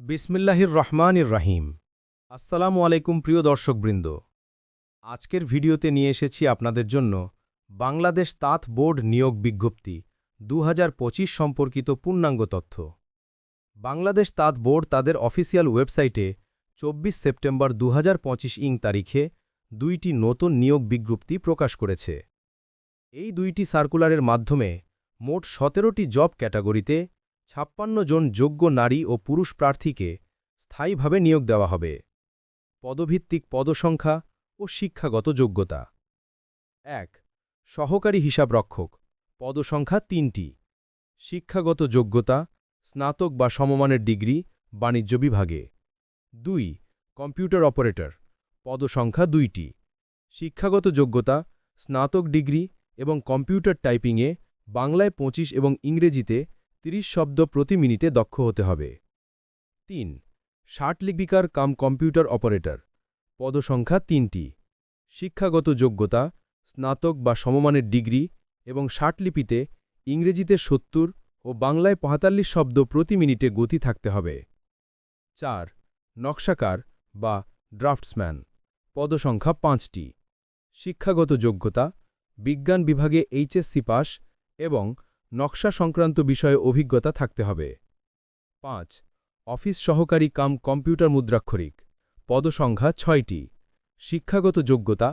বিসমিল্লাহির রহমানির রাহিম। আসসালামু আলাইকুম প্রিয় দর্শকবৃন্দ। আজকের ভিডিওতে নিয়ে এসেছি আপনাদের জন্য বাংলাদেশ তাঁত বোর্ড নিয়োগ বিজ্ঞপ্তি দু হাজার পঁচিশ সম্পর্কিত পূর্ণাঙ্গ তথ্য। বাংলাদেশ তাঁত বোর্ড তাদের অফিসিয়াল ওয়েবসাইটে চব্বিশ সেপ্টেম্বর দু হাজার পঁচিশ ইং তারিখে দুইটি নতুন নিয়োগ বিজ্ঞপ্তি প্রকাশ করেছে। এই দুইটি সার্কুলারের মাধ্যমে মোট সতেরোটি জব ক্যাটাগরিতে ছাপ্পান্ন জন যোগ্য নারী ও পুরুষ প্রার্থীকে স্থায়ীভাবে নিয়োগ দেওয়া হবে। পদভিত্তিক পদসংখ্যা ও শিক্ষাগত যোগ্যতা। এক, সহকারী হিসাবরক্ষক পদসংখ্যা তিনটি। শিক্ষাগত যোগ্যতা, স্নাতক বা সমমানের ডিগ্রি, বাণিজ্য বিভাগে। দুই, কম্পিউটার অপারেটর। পদসংখ্যা দুইটি। শিক্ষাগত যোগ্যতা, স্নাতক ডিগ্রি এবং কম্পিউটার টাইপিংয়ে বাংলায় ২৫ এবং ইংরেজিতে ৩০ শব্দ প্রতি মিনিটে দক্ষ হতে হবে। তিন, ষাট লিপিকার কাম কম্পিউটার অপারেটর। পদসংখ্যা তিনটি। শিক্ষাগত যোগ্যতা, স্নাতক বা সমমানের ডিগ্রি এবং লিপিতে ইংরেজিতে সত্তর ও বাংলায় পঁয়তাল্লিশ শব্দ প্রতি মিনিটে গতি থাকতে হবে। চার, নকশাকার বা ড্রাফটসম্যান। পদসংখ্যা পাঁচটি। শিক্ষাগত যোগ্যতা, বিজ্ঞান বিভাগে এইচএসসি পাস এবং নকশা সংক্রান্ত বিষয়ে অভিজ্ঞতা থাকতে হবে। পাঁচ, অফিস সহকারী কাম কম্পিউটার মুদ্রাক্ষরিক, পদসংখ্যা ছয়টি, শিক্ষাগত যোগ্যতা,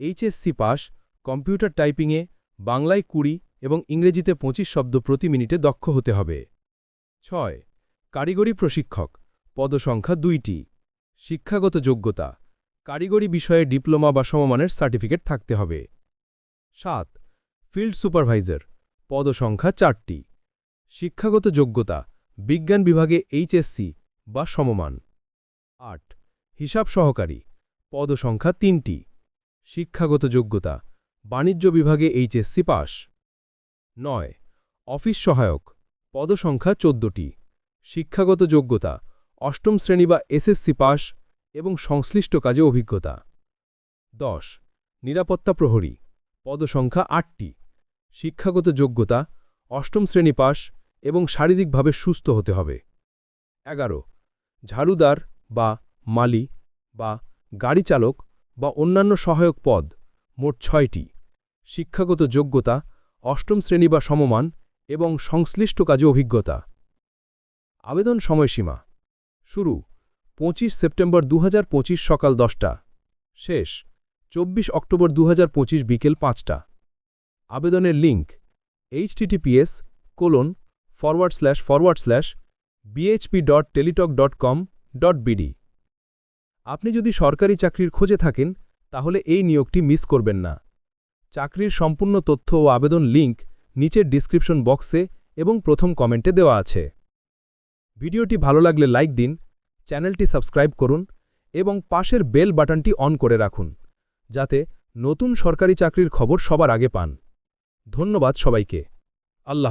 এইচএসসি পাস, কম্পিউটার টাইপিংয়ে বাংলায় কুড়ি এবং ইংরেজিতে ২৫ শব্দ প্রতি মিনিটে দক্ষ হতে হবে। ছয়, কারিগরি প্রশিক্ষক, পদসংখ্যা দুইটি, শিক্ষাগত যোগ্যতা, কারিগরি বিষয়ে ডিপ্লোমা বা সমমানের সার্টিফিকেট থাকতে হবে। সাত, ফিল্ড সুপারভাইজার পদসংখ্যা চারটি। শিক্ষাগত যোগ্যতা, বিজ্ঞান বিভাগে এইচএসসি বা সমমান। আট, হিসাব সহকারী, পদসংখ্যা তিনটি। শিক্ষাগত যোগ্যতা, বাণিজ্য বিভাগে এইচএসসি পাস। নয়, অফিস সহায়ক, পদসংখ্যা চোদ্দটি। শিক্ষাগত যোগ্যতা, অষ্টম শ্রেণি বা এসএসসি পাস এবং সংশ্লিষ্ট কাজে অভিজ্ঞতা। দশ, নিরাপত্তা প্রহরী, পদসংখ্যা আটটি। শিক্ষাগত যোগ্যতা, অষ্টম শ্রেণি পাস এবং শারীরিকভাবে সুস্থ হতে হবে। এগারো, ঝাড়ুদার বা মালি বা গাড়ি চালক বা অন্যান্য সহায়ক পদ, মোট ছয়টি। শিক্ষাগত যোগ্যতা, অষ্টম শ্রেণি বা সমমান এবং সংশ্লিষ্ট কাজে অভিজ্ঞতা। আবেদন সময়সীমা, শুরু পঁচিশ সেপ্টেম্বর দু হাজার পঁচিশ সকাল দশটা, শেষ চব্বিশ অক্টোবর দু হাজার পঁচিশ বিকেল পাঁচটা। আবেদনের link HTTPS colon forward slash forward slash BHP dot Teletalk dot com dot BD আপনি যদি সরকারি চাকরির খোঁজে থাকেন, তাহলে এই নিয়োগটি মিস করবেন না। চাকরির সম্পূর্ণ তথ্য ও আবেদন লিঙ্ক নিচের ডিসক্রিপশন বক্সে এবং প্রথম কমেন্টে দেওয়া আছে। ভিডিওটি ভালো লাগলে লাইক দিন, চ্যানেলটি সাবস্ক্রাইব করুন এবং পাশের বেল বাটনটি অন করে রাখুন, যাতে নতুন সরকারি চাকরির খবর সবার আগে পান। ধন্যবাদ সবাইকে। আল্লাহ